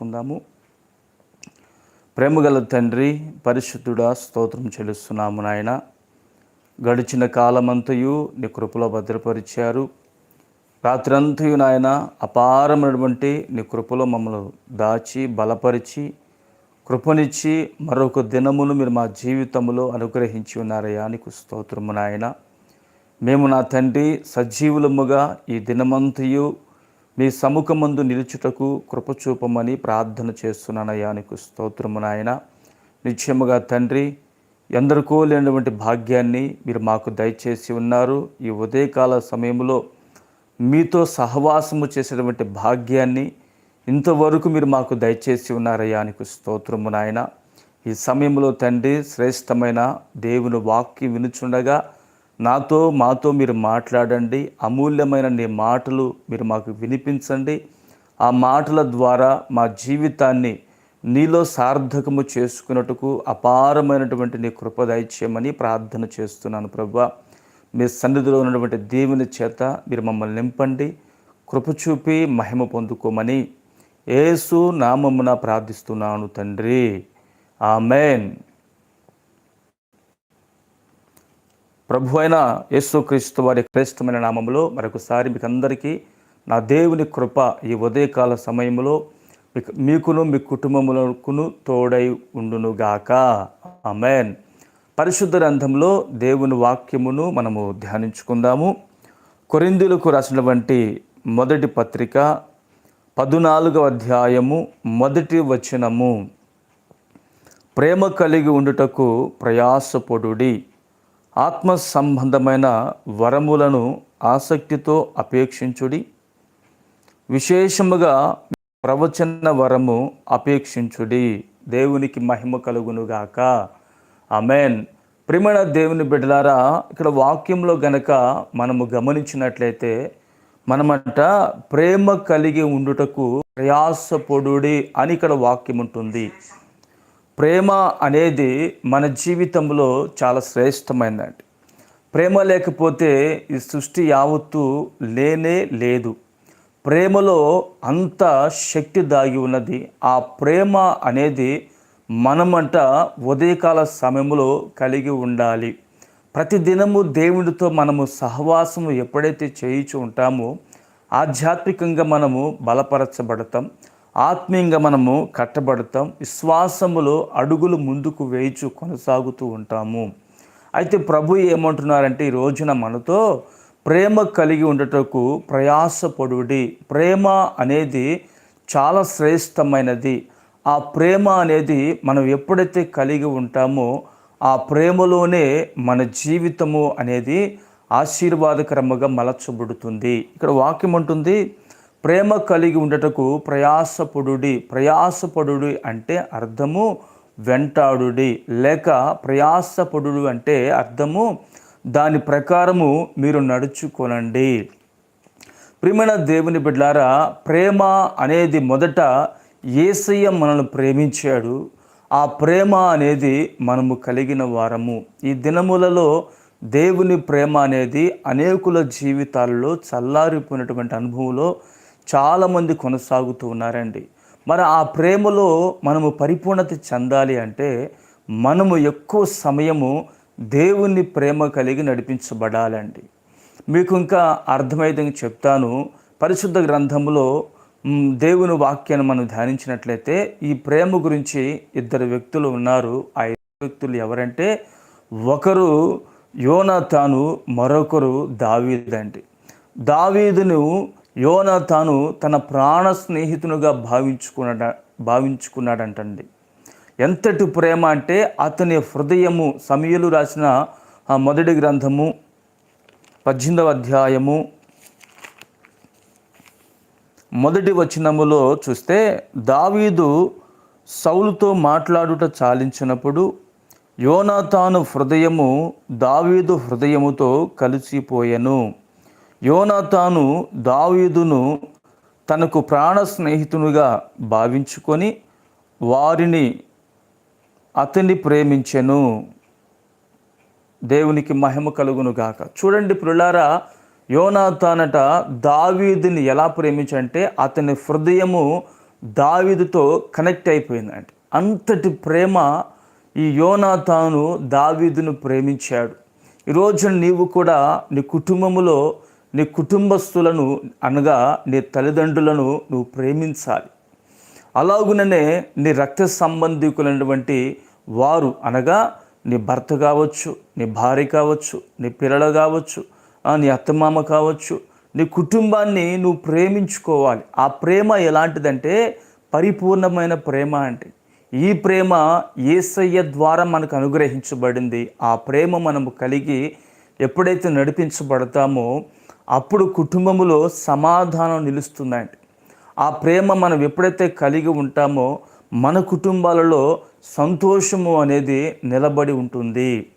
చేసుకుందాము ప్రేమగల తండ్రి పరిశుద్ధుడా స్తోత్రం చెల్లిస్తున్నాము నాయన. గడిచిన కాలమంతయు నీ కృపలో భద్రపరిచారు. రాత్రంతయు నాయన అపారమైనటువంటి నీ కృపలో మమ్మల్ని దాచి బలపరిచి కృపనిచ్చి మరొక దినమును మీరు మా జీవితంలో అనుగ్రహించి ఉన్నారయ్యా నీకు స్తోత్రము నాయన. మేము నా తండ్రి సజీవులముగా ఈ దినమంతయు మీ సముఖమందు నిలుచుటకు కృపచూపమని ప్రార్థన చేస్తున్నానయ్యా నీకు స్తోత్రము నాయన. నిశ్చయముగా తండ్రి ఎందరికో లేనటువంటి భాగ్యాన్ని మీరు మాకు దయచేసి ఉన్నారు. ఈ ఉదయకాల సమయంలో మీతో సహవాసము చేసేటువంటి భాగ్యాన్ని ఇంతవరకు మీరు మాకు దయచేసి ఉన్నారయ్యా నీకు స్తోత్రము నాయన. ఈ సమయంలో తండ్రి శ్రేష్టమైన దేవుని వాక్యం వినుచుండగా నాతో మాతో మీరు మాట్లాడండి. అమూల్యమైన నీ మాటలు మీరు మాకు వినిపించండి. ఆ మాటల ద్వారా మా జీవితాన్ని నీలో సార్థకము చేసుకున్నట్టుకు అపారమైనటువంటి నీ కృప దయచేయమని ప్రార్థన చేస్తున్నాను ప్రభా. మీ సన్నిధిలో ఉన్నటువంటి దేవుని చేత మీరు మమ్మల్ని నింపండి. కృప చూపి మహిమ పొందుకోమని ఏసు నామమున ప్రార్థిస్తున్నాను తండ్రి. ఆమెన్. ప్రభు అయిన యేసుక్రీస్తు వారి శ్రేష్టమైన నామంలో మరొకసారి మీకు అందరికీ నా దేవుని కృప ఈ ఉదయకాల సమయంలో మీకు మీకును మీ కుటుంబములకును తోడై ఉండునుగాక. అమెన్ పరిశుద్ధ గ్రంథంలో దేవుని వాక్యమును మనము ధ్యానించుకుందాము. కొరిందులకు రాసినటువంటి మొదటి పత్రిక పదునాలుగవ అధ్యాయము మొదటి వచనము. ప్రేమ కలిగి ఉండుటకు ప్రయాసపడుడి. ఆత్మ సంబంధమైన వరములను ఆసక్తితో అపేక్షించుడి. విశేషముగా ప్రవచన వరము అపేక్షించుడి. దేవునికి మహిమ కలుగునుగాక. అమెన్ ప్రిమణ దేవుని బిడ్డలారా ఇక్కడ వాక్యంలో గనక మనము గమనించినట్లయితే మనమంట ప్రేమ కలిగి ఉండుటకు ప్రయాసపొడుడి అని ఇక్కడ వాక్యం ఉంటుంది ప్రేమ అనేది మన జీవితంలో చాలా శ్రేష్టమైనది ప్రేమ లేకపోతే ఈ సృష్టి యావత్తు లేనే లేదు. ప్రేమలో అంత శక్తి దాగి ఉన్నది. ఆ ప్రేమ అనేది మనమంట ఉదయకాల సమయంలో కలిగి ఉండాలి. ప్రతిదినము దేవుడితో మనము సహవాసము ఎప్పుడైతే చేయించు ఉంటామో ఆధ్యాత్మికంగా మనము బలపరచబడతాం. ఆత్మీయంగా మనము కట్టబడతాం విశ్వాసములో అడుగులు ముందుకు వేయిచు కొనసాగుతూ ఉంటాము. అయితే ప్రభు ఏమంటున్నారంటే ఈ రోజున మనతో ప్రేమ కలిగి ఉండటకు ప్రయాసపడుడి. ప్రేమ అనేది చాలా శ్రేష్టమైనది. ఆ ప్రేమ అనేది మనం ఎప్పుడైతే కలిగి ఉంటామో ఆ ప్రేమలోనే మన జీవితము అనేది ఆశీర్వాదకరముగా మలచబడుతుంది. ఇక్కడ వాక్యం ఉంటుంది ప్రేమ కలిగి ఉండటకు ప్రయాసపడుడి. ప్రయాసపడుడి అంటే అర్థము వెంటాడుడి. లేక ప్రయాసపడుడు అంటే అర్థము దాని ప్రకారము మీరు నడుచుకోనండి. ప్రియమైన దేవుని బిడ్డారా ప్రేమ అనేది మొదట ఏసయ్య మనల్ని ప్రేమించాడు. ఆ ప్రేమ అనేది మనము కలిగిన వారము. ఈ దినములలో దేవుని ప్రేమ అనేది అనేకుల జీవితాల్లో చల్లారిపోయినటువంటి అనుభవంలో చాలామంది కొనసాగుతూ ఉన్నారండి. మరి ఆ ప్రేమలో మనము పరిపూర్ణత చెందాలి అంటే మనము ఎక్కువ సమయము దేవుని ప్రేమ కలిగి నడిపించబడాలండి. మీకు ఇంకా అర్థమైతే చెప్తాను. పరిశుద్ధ గ్రంథంలో దేవుని వాక్యాన్ని మనం ధ్యానించినట్లయితే ఈ ప్రేమ గురించి ఇద్దరు వ్యక్తులు ఉన్నారు. ఆ ఇద్దరు వ్యక్తులు ఎవరంటే ఒకరు యోనాతాను మరొకరు దావీదండి. దావీదును యోనాతాను తన ప్రాణ స్నేహితునిగా భావించుకున్నాడ భావించుకున్నాడంటండి. ఎంతటి ప్రేమ అంటే అతని హృదయము సమయలు రాసిన ఆ మొదటి గ్రంథము పద్దెనిమిదవ అధ్యాయము మొదటి వచనములో చూస్తే దావీదు సౌలుతో మాట్లాడుట చాలించినప్పుడు యోనాతాను హృదయము దావీదు హృదయముతో కలిసిపోయెను. యోనాతాను దావీదును తనకు ప్రాణ స్నేహితునిగా భావించుకొని వారిని అతన్ని ప్రేమించెను. దేవునికి మహిమ కలుగును గాక. చూడండి పురులారా యోనాతానట దావీదుని ఎలా ప్రేమించంటే అతని హృదయము దావీదుతో కనెక్ట్ అయిపోయిందంట. అంతటి ప్రేమ ఈ యోనాతాను దావీదును ప్రేమించాడు. ఈరోజు నీవు కూడా నీ కుటుంబములో నీ కుటుంబస్తులను అనగా నీ తల్లిదండ్రులను నువ్వు ప్రేమించాలి. అలాగుననే నీ రక్త సంబంధికులైనటువంటి వారు అనగా నీ భర్త కావచ్చు నీ భార్య కావచ్చు నీ పిల్లలు కావచ్చు నీ అత్తమామ కావచ్చు నీ కుటుంబాన్ని నువ్వు ప్రేమించుకోవాలి. ఆ ప్రేమ ఎలాంటిదంటే పరిపూర్ణమైన ప్రేమ అంటే ఈ ప్రేమ ఏసయ్య ద్వారా మనకు అనుగ్రహించబడింది. ఆ ప్రేమ మనము కలిగి ఎప్పుడైతే నడిపించబడతామో అప్పుడు కుటుంబములో సమాధానం నిలుస్తుందండి. ఆ ప్రేమ మనం ఎప్పుడైతే కలిగి ఉంటామో మన కుటుంబాలలో సంతోషము అనేది నిలబడి ఉంటుంది.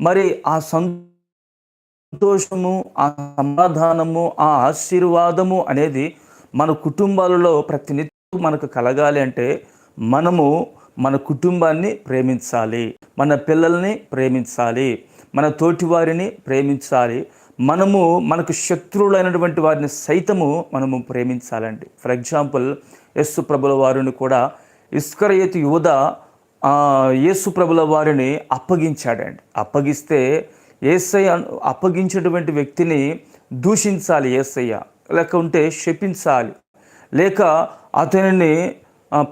మరి ఆ సంతోషము ఆ సమాధానము ఆ ఆశీర్వాదము అనేది మన కుటుంబాలలో ప్రతినిత్యం మనకు కలగాలి అంటే మనము మన కుటుంబాన్ని ప్రేమించాలి. మన పిల్లల్ని ప్రేమించాలి. మన తోటివారిని ప్రేమించాలి. మనము మనకు శత్రువులైనటువంటి వారిని సైతము మనము ప్రేమించాలండి. ఫర్ ఎగ్జాంపుల్ యస్సు ప్రభుల వారిని కూడా ఇస్కరయతి యువద యేసు ప్రభుల వారిని అప్పగించాడండి. అప్పగిస్తే ఏసై అప్పగించినటువంటి వ్యక్తిని దూషించాలి ఏసయ్య. లేకుంటే శపించాలి. లేక అతనిని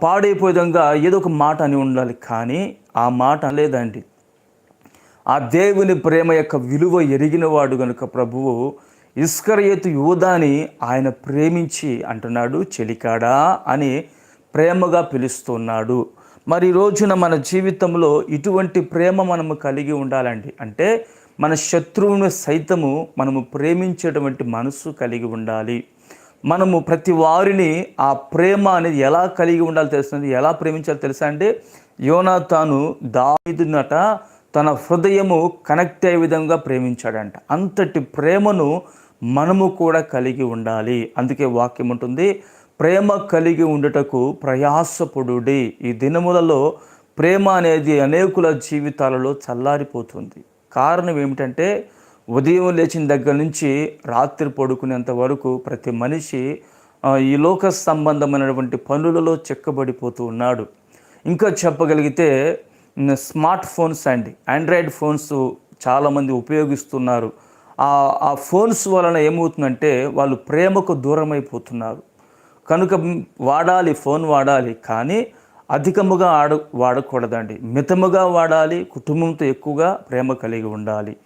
పాడైపోయే విధంగా ఏదో ఒక మాట అని ఉండాలి. కానీ ఆ మాట లేదండి ఆ దేవుని ప్రేమ యొక్క విలువ ఎరిగినవాడు గనుక ప్రభువు ఇస్కరయేతు యువదాని ఆయన ప్రేమించి అంటున్నాడు చెలికాడా అని ప్రేమగా పిలుస్తున్నాడు. మరి రోజున మన జీవితంలో ఇటువంటి ప్రేమ మనము కలిగి ఉండాలండి. అంటే మన శత్రువును సైతము మనము ప్రేమించేటువంటి మనసు కలిగి ఉండాలి. మనము ప్రతి వారిని ఆ ప్రేమ అనేది ఎలా కలిగి ఉండాలో తెలుస్తుంది ఎలా ప్రేమించాలో తెలుసా అంటే యోనాతాను దావిదునట తన హృదయము కనెక్ట్ అయ్యే విధంగా ప్రేమించాడంట. అంతటి ప్రేమను మనము కూడా కలిగి ఉండాలి. అందుకే వాక్యం ఉంటుంది ప్రేమ కలిగి ఉండుటకు ప్రయాసపడుడి. ఈ దినములలో ప్రేమ అనేది అనేకుల జీవితాలలో చల్లారిపోతుంది. కారణం ఏమిటంటే ఉదయం లేచిన దగ్గర నుంచి రాత్రి పడుకునేంత వరకు ప్రతి మనిషి ఈ లోక సంబంధమైనటువంటి పనులలో చెక్కబడిపోతూ ఉన్నాడు. ఇంకా చెప్పగలిగితే స్మార్ట్ ఫోన్స్ అండి. ఆండ్రాయిడ్ ఫోన్స్ చాలామంది ఉపయోగిస్తున్నారు. ఆ ఫోన్స్ వలన ఏమవుతుందంటే వాళ్ళు ప్రేమకు దూరం అయిపోతున్నారు కనుక వాడాలి ఫోన్ వాడాలి కానీ అధికముగా ఆడ వాడకూడదండి. మితముగా వాడాలి కుటుంబంతో ఎక్కువగా ప్రేమ కలిగి ఉండాలి.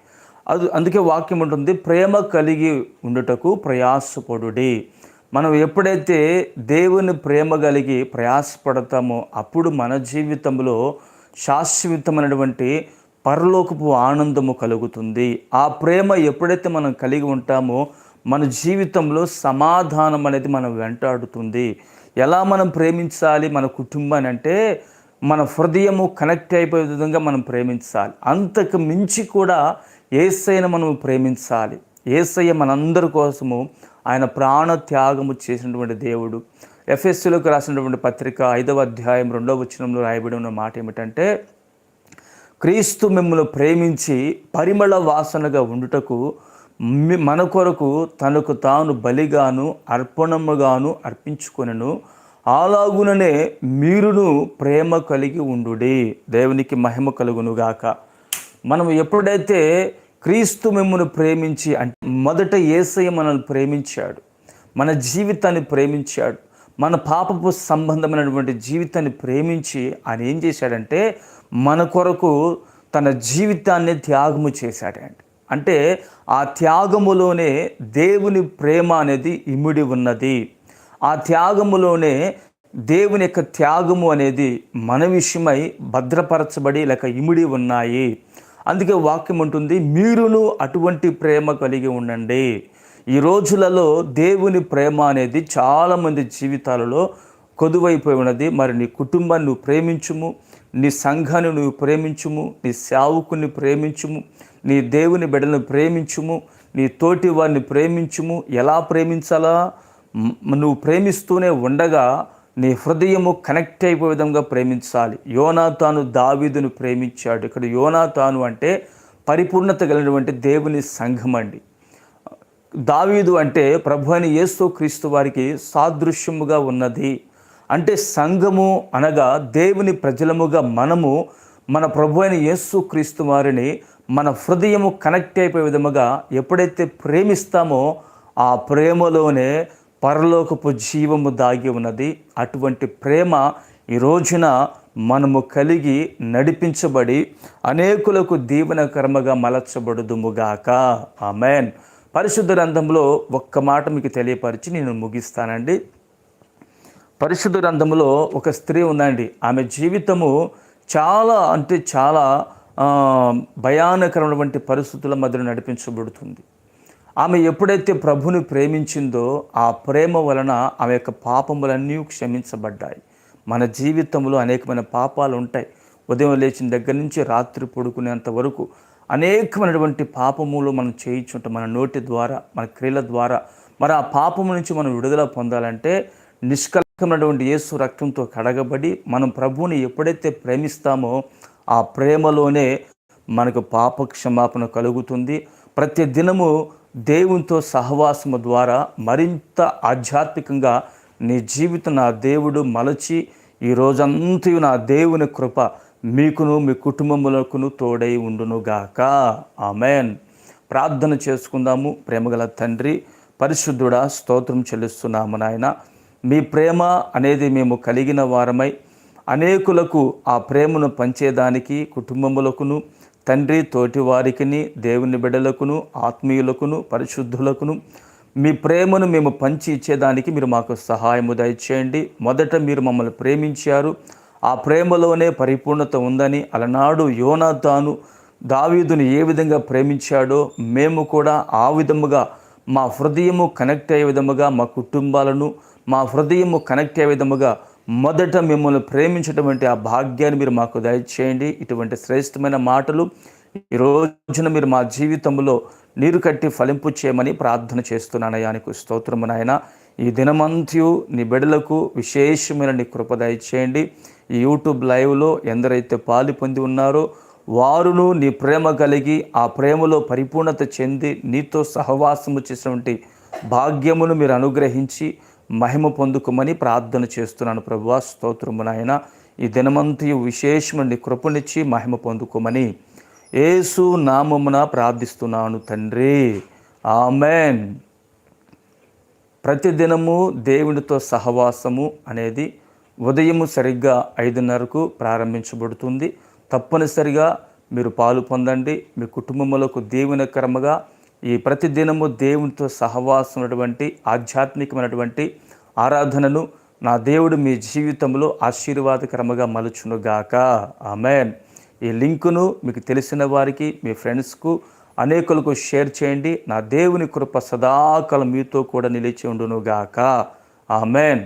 అది అందుకే వాక్యం ఉంటుంది ప్రేమ కలిగి ఉండుటకు ప్రయాసపడుడి. మనం ఎప్పుడైతే దేవుని ప్రేమ కలిగి ప్రయాసపడతామో అప్పుడు మన జీవితంలో శాశ్వతమైనటువంటి పరలోకపు ఆనందము కలుగుతుంది. ఆ ప్రేమ ఎప్పుడైతే మనం కలిగి ఉంటామో మన జీవితంలో సమాధానం అనేది మనం వెంటాడుతుంది. ఎలా మనం ప్రేమించాలి మన కుటుంబాన్ని అంటే మన హృదయము కనెక్ట్ అయిపోయే విధంగా మనం ప్రేమించాలి. అంతకు మించి కూడా ఏసైన మనం ప్రేమించాలి. ఏసయ్య మనందరి కోసము ఆయన ప్రాణ త్యాగము చేసినటువంటి దేవుడు. ఎఫ్ఎస్సీలోకి రాసినటువంటి పత్రిక ఐదవ అధ్యాయం రెండవ వచనంలో రాయబడి ఉన్న మాట ఏమిటంటే క్రీస్తు మిమ్మల్ని ప్రేమించి పరిమళ వాసనగా ఉండుటకు మి- మన కొరకు తనకు తాను బలిగాను అర్పణముగాను అర్పించుకొనను. అలాగుననే మీరును ప్రేమ కలిగి ఉండు దేవునికి మహిమ కలుగునుగాక మనం ఎప్పుడైతే క్రీస్తు మిమ్మల్ని ప్రేమించి అంటే మొదట ఏసయ్య మనల్ని ప్రేమించాడు మన జీవితాన్ని ప్రేమించాడు మన పాపపు సంబంధమైనటువంటి జీవితాన్ని ప్రేమించి ఆయన ఏం చేశాడంటే మన కొరకు తన జీవితాన్ని త్యాగము చేశాడండి అంటే ఆ త్యాగములోనే దేవుని ప్రేమ అనేది ఇమిడి ఉన్నది. ఆ త్యాగములోనే దేవుని యొక్క త్యాగము అనేది మన విషయమై భద్రపరచబడి లేక ఇమిడి ఉన్నాయి. అందుకే వాక్యం ఉంటుంది మీరును అటువంటి ప్రేమ కలిగి ఉండండి. ఈ రోజులలో దేవుని ప్రేమ అనేది చాలామంది జీవితాలలో కొదువైపోయి ఉన్నది. మరి నీ కుటుంబాన్ని నువ్వు ప్రేమించుము నీ సంఘాన్ని నువ్వు ప్రేమించుము నీ సేవకుని ప్రేమించుము నీ దేవుని బిడ్డలను ప్రేమించుము నీ తోటి వారిని ప్రేమించుము. ఎలా ప్రేమించాలా? నువ్వు ప్రేమిస్తూనే ఉండగా నీ హృదయము కనెక్ట్ అయిపోయే విధంగా ప్రేమించాలి. యోనాతాను దావీదును ప్రేమించాడు. ఇక్కడ యోనాతాను అంటే పరిపూర్ణత కలిగినటువంటి దేవుని సంఘం అండి. దావీదు అంటే ప్రభు అని యేసు క్రీస్తు వారికి సాదృశ్యముగా ఉన్నది. అంటే సంఘము అనగా దేవుని ప్రజలముగా మనము మన ప్రభు అయిన యేసు క్రీస్తు వారిని మన హృదయము కనెక్ట్ అయిపోయే విధముగా ఎప్పుడైతే ప్రేమిస్తామో ఆ ప్రేమలోనే పరలోకపు జీవము దాగి ఉన్నది. అటువంటి ప్రేమ ఈ రోజున మనము కలిగి నడిపించబడి అనేకులకు దీవనకర్మగా మలచబడుదుముగాక ఆమెన్. పరిశుద్ధ గ్రంథంలో ఒక్క మాట మీకు తెలియపరిచి నేను ముగిస్తానండి. పరిశుద్ధ గ్రంథంలో ఒక స్త్రీ ఉందండి. ఆమె జీవితము చాలా అంటే చాలా భయానకరమైనటువంటి పరిస్థితుల మధ్య నడిపించబడుతుంది. ఆమె ఎప్పుడైతే ప్రభుని ప్రేమించిందో ఆ ప్రేమ వలన ఆమె యొక్క పాపములన్నీ క్షమించబడ్డాయి. మన జీవితంలో అనేకమైన పాపాలు ఉంటాయి. ఉదయం లేచిన దగ్గర నుంచి రాత్రి పడుకునేంత వరకు అనేకమైనటువంటి పాపములు మనం చేయించుంటాం. మన నోటి ద్వారా మన క్రియల ద్వారా. మరి ఆ పాపము నుంచి మనం విడుదల పొందాలంటే నిష్కలకమైనటువంటి యేసు రక్తంతో కడగబడి మనం ప్రభువుని ఎప్పుడైతే ప్రేమిస్తామో ఆ ప్రేమలోనే మనకు పాప క్షమాపణ కలుగుతుంది. ప్రతి దినము దేవునితో సహవాసము ద్వారా మరింత ఆధ్యాత్మికంగా నీ జీవితం నా దేవుడు మలచి ఈ రోజంతయు నా దేవుని కృప మీకును మీ కుటుంబములకును తోడై ఉండునుగాక ఆమెన్. ప్రార్థన చేసుకుందాము. ప్రేమగల తండ్రి పరిశుద్ధుడా స్తోత్రం చెల్లిస్తున్నాము నాయన. మీ ప్రేమ అనేది మేము కలిగిన వారమై అనేకులకు ఆ ప్రేమను పంచేదానికి కుటుంబములకును తండ్రి తోటి వారికిని దేవుని బిడ్డలకును ఆత్మీయులకును పరిశుద్ధులకును మీ ప్రేమను మేము పంచి ఇచ్చేదానికి మీరు మాకు సహాయము దయచేయండి. మొదట మీరు మమ్మల్ని ప్రేమించారు. ఆ ప్రేమలోనే పరిపూర్ణత ఉందని అలనాడు యోనాతాను దావీదును ఏ విధంగా ప్రేమించాడో మేము కూడా ఆ విధముగా మా హృదయము కనెక్ట్ అయ్యే విధముగా మా కుటుంబాలను మా హృదయము కనెక్ట్ అయ్యే విధముగా మొదట మిమ్మల్ని ప్రేమించటువంటి ఆ భాగ్యాన్ని మీరు మాకు దయచేయండి. ఇటువంటి శ్రేష్టమైన మాటలు ఈ రోజున మీరు మా జీవితంలో నీరు కట్టి ఫలింపు చేయమని ప్రార్థన చేస్తున్నానయ్యా నీకు స్తోత్రము నాయన. ఈ దినమంత్యు నీ బిడలకు విశేషమైన నీ కృప దయచేయండి. యూట్యూబ్ లైవ్లో ఎందరైతే పాలు పొంది ఉన్నారో వారును నీ ప్రేమ కలిగి ఆ ప్రేమలో పరిపూర్ణత చెంది నీతో సహవాసము చేసినటువంటి భాగ్యమును మీరు అనుగ్రహించి మహిమ పొందుకోమని ప్రార్థన చేస్తున్నాను ప్రభువా. స్తోత్రము నాయన. ఈ దినమంతయు విశేషమైన కృపనిచ్చి మహిమ పొందుకోమని ఏసు నామమున ప్రార్థిస్తున్నాను తండ్రి. ఆమెన్. ప్రతిదినము దేవునితో సహవాసము అనేది ఉదయము సరిగ్గా ఐదున్నరకు ప్రారంభించబడుతుంది. తప్పనిసరిగా మీరు పాలు పొందండి. మీ కుటుంబములకు దేవునికరముగా ఈ ప్రతిదినము దేవునితో సహవాసం ఉన్నటువంటి ఆధ్యాత్మికమైనటువంటి ఆరాధనను నా దేవుడు మీ జీవితంలో ఆశీర్వాదకరముగా మలుచునుగాక. ఆమెన్. ఈ లింకును మీకు తెలిసిన వారికి మీ ఫ్రెండ్స్కు అనేకులకు షేర్ చేయండి. నా దేవుని కృప సదాకాలం మీతో కూడా నిలిచి ఉండునుగాక. ఆమెన్.